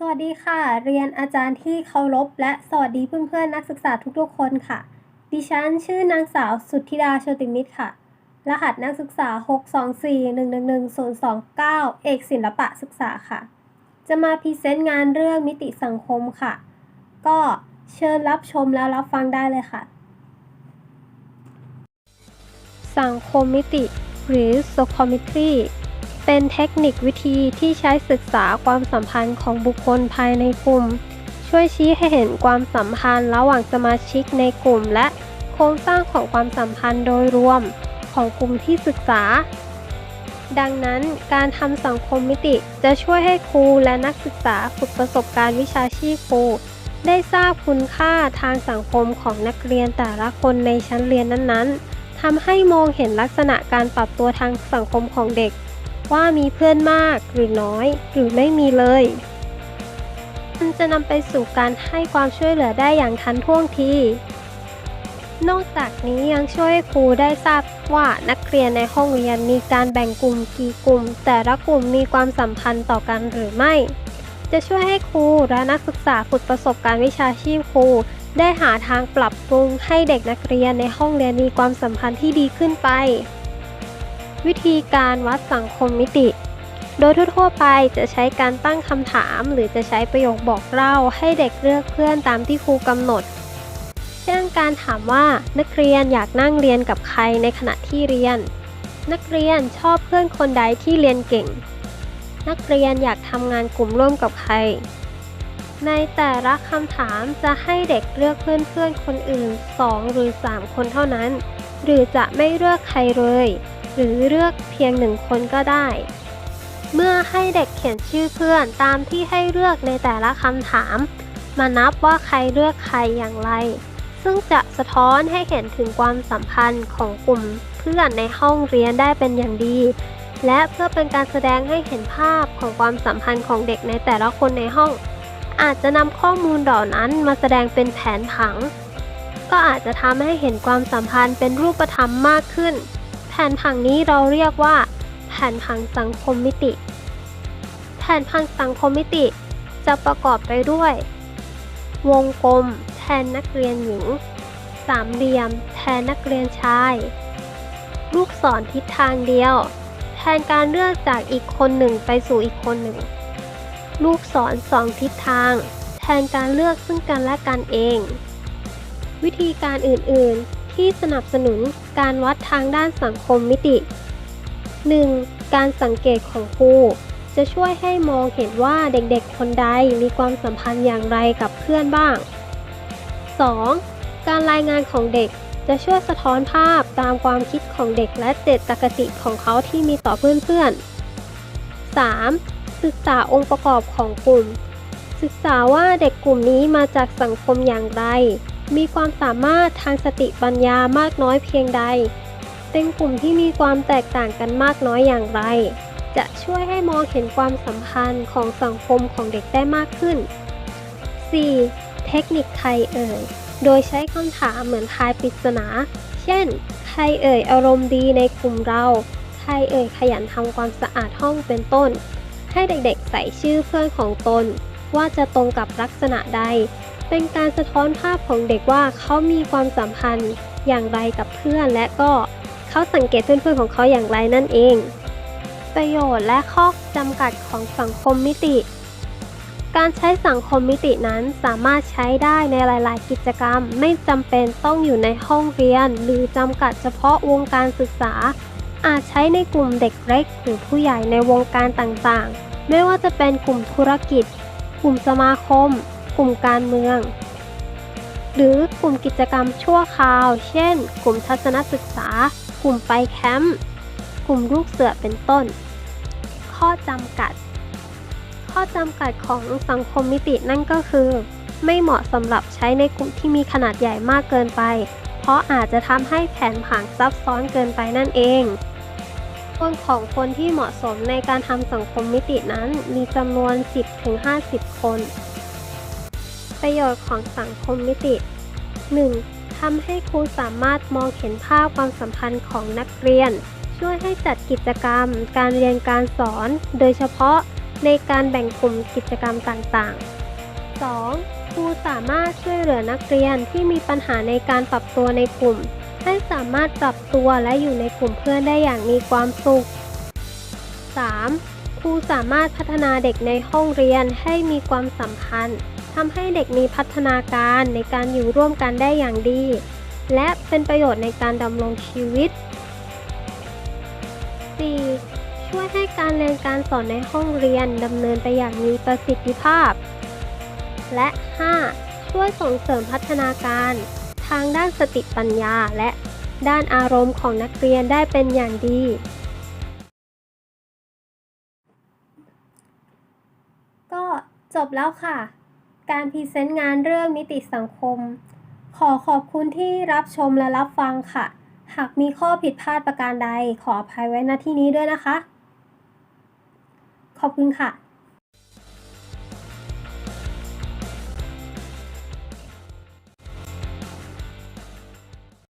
สวัสดีค่ะ เรียนอาจารย์ที่เคารพและสวัสดีเพื่อนๆนักศึกษาทุกๆคนค่ะ ดิฉันชื่อนางสาวสุทธิดาโชติมิตรค่ะ รหัสนักศึกษา 624111029 เอกศิลปะศึกษาค่ะ จะมาพรีเซนต์งานเรื่องมิติสังคมค่ะ ก็เชิญรับชมแล้วรับฟังได้เลยค่ะ สังคมมิติหรือ Psychometry เป็นเทคนิควิธีที่ใช้ศึกษาความสัมพันธ์ของบุคคลภายในกลุ่ม ช่วยชี้ให้เห็นความสัมพันธ์ระหว่างสมาชิกในกลุ่ม และโครงสร้างของความสัมพันธ์โดยรวมของกลุ่มที่ศึกษา ดังนั้นการทำสังคมมิติจะช่วยให้ครูและนักศึกษาฝึกประสบการณ์วิชาชีพครูได้ทราบคุณค่าทางสังคมของนักเรียนแต่ละคนในชั้นเรียนนั้นๆทำให้มองเห็นลักษณะการปรับตัวทางสังคมของเด็ก ว่ามีเพื่อนมากหรือน้อย หรือไม่มีเลยมันจะนำไปสู่การให้ความช่วยเหลือได้อย่างทันท่วงที นอกจากนี้ยังช่วยครูได้ทราบว่านักเรียนในห้องเรียนมีการแบ่งกลุ่มกี่กลุ่ม แต่ละกลุ่มมีความสัมพันธ์ต่อกันหรือไม่ จะช่วยให้ครูและนักศึกษาฝึกประสบการณ์วิชาชีพครูได้หาทางปรับปรุงให้เด็กนักเรียนในห้องเรียนมีความสัมพันธ์ที่ดีขึ้นไป วิธีการวัดสังคมมิติ โดยทั่วๆไปจะใช้การตั้งคำถาม หรือจะใช้ประโยคบอกเล่าให้เด็กเลือกเพื่อนตามที่ครูกำหนด เช่นการถามว่านักเรียนอยากนั่งเรียนกับใครในขณะที่เรียน นักเรียนชอบเพื่อนคนใดที่เรียนเก่ง นักเรียนอยากทำงานกลุ่มร่วมกับใครในแต่ละคำถามจะให้เด็กเลือกเพื่อนๆคนอื่น 2 หรือ 3 คนเท่านั้น หรือจะไม่เลือกใครเลย หรือเลือกเพียงหนึ่งคนก็ได้ เมื่อให้เด็กเขียนชื่อเพื่อนตามที่ให้เลือกในแต่ละคำถาม มานับว่าใครเลือกใครอย่างไร ซึ่งจะสะท้อนให้เห็นถึงความสัมพันธ์ของกลุ่มเพื่อนในห้องเรียนได้เป็นอย่างดี และเพื่อเป็นการแสดงให้เห็นภาพของความสัมพันธ์ของเด็กในแต่ละคนในห้อง อาจจะนำข้อมูลเหล่านั้นมาแสดงเป็นแผนผัง ก็อาจจะทำให้เห็นความสัมพันธ์เป็นรูปธรรมมากขึ้น นผังนี้เราเรียกว่า แผนผังสังคมมิติ แผนผังสังคมมิติ จะประกอบไปด้วย วงกลม แทนนักเรียนหญิง สามเหลี่ยม แทนนักเรียนชาย ลูกศรทิศทางเดียว แทนการเลือกจากอีกคนหนึ่งไปสู่อีกคนหนึ่ง ลูกศรสองทิศทาง แทนการเลือกซึ่งกันและกันเอง วิธีการอื่นๆ ที่สนับสนุนการวัดทางด้านสังคมมิติ 1. การสังเกตของครูจะช่วยให้มองเห็นว่าเด็กๆ คนใดมีความสัมพันธ์อย่างไรกับเพื่อนบ้าง 2. การรายงานของเด็กจะช่วยสะท้อนภาพตามความคิดของเด็กและเจตคติของเขาที่มีต่อเพื่อนๆ 3. ศึกษาองค์ประกอบของกลุ่ม ศึกษาว่าเด็กกลุ่มนี้มาจากสังคมอย่างไร มีความสามารถทางสติปัญญามากน้อยเพียงใด เป็นกลุ่มที่มีความแตกต่างกันมากน้อยอย่างไร จะช่วยให้มองเห็นความสัมพันธ์ของสังคมของเด็กได้มากขึ้น 4. เทคนิคใครเอ่ย โดยใช้คำถามเหมือนทายปริศนา เช่น ใครเอ่ยอารมณ์ดีในกลุ่มเรา ใครเอ่ยขยันทำความสะอาดห้องเป็นต้น ให้เด็กๆใส่ชื่อเพื่อนของตน ว่าจะตรงกับลักษณะใด เป็นการสะท้อนภาพของเด็กว่าเขามีความสัมพันธ์อย่างไรกับเพื่อน และก็เขาสังเกตเพื่อนๆของเขาอย่างไรนั่นเอง ประโยชน์และข้อจำกัดของสังคมมิติ การใช้สังคมมิตินั้นสามารถใช้ได้ในหลายๆ กิจกรรม ไม่จำเป็นต้องอยู่ในห้องเรียน หรือจำกัดเฉพาะวงการศึกษา อาจใช้ในกลุ่มเด็กเล็ก หรือผู้ใหญ่ในวงการต่างๆ ไม่ว่าจะเป็นกลุ่มธุรกิจ กลุ่มสมาคม กลุ่มการเมือง หรือกลุ่มกิจกรรมชั่วคราว เช่น กลุ่มทัศนศึกษา กลุ่มไปแคมป์ กลุ่มลูกเสือเป็นต้น ข้อจำกัด ข้อจำกัดของสังคมมิตินั่นก็คือ ไม่เหมาะสำหรับใช้ในกลุ่มที่มีขนาดใหญ่มากเกินไป เพราะอาจจะทำให้แผนผังซับซ้อนเกินไปนั่นเองคนของคนที่เหมาะสมในการทำสังคมมิตินั้นมีจำนวน 10-50 คน ประโยชน์ของสังคมมิติ 1. ทำให้ครูสามารถมองเห็นภาพความสัมพันธ์ของนักเรียน ช่วยให้จัดกิจกรรม การเรียนการสอน โดยเฉพาะในการแบ่งกลุ่มกิจกรรมต่างๆ 2. ครูสามารถช่วยเหลือนักเรียนที่มีปัญหาในการปรับตัวในกลุ่ม ให้สามารถปรับตัวและอยู่ในกลุ่มเพื่อนได้อย่างมีความสุข 3. ครูสามารถพัฒนาเด็กในห้องเรียนให้มีความสัมพันธ์ ทำให้เด็กมีพัฒนาการในการอยู่ร่วมกันได้อย่างดี และเป็นประโยชน์ในการดำรงชีวิต 4. ช่วยให้การเรียนการสอนในห้องเรียนดำเนินไปอย่างมีประสิทธิภาพ และ 5. ช่วยส่งเสริมพัฒนาการ ทางด้านสติปัญญาและด้านอารมณ์ของนักเรียนได้เป็นอย่างดีก็จบแล้วค่ะ การพรีเซนต์งานเรื่องมิติสังคม ขอขอบคุณที่รับชมและรับฟังค่ะ หากมีข้อผิดพลาดประการใดขออภัยไว้ณที่นี้ด้วยนะคะ ขอบคุณค่ะ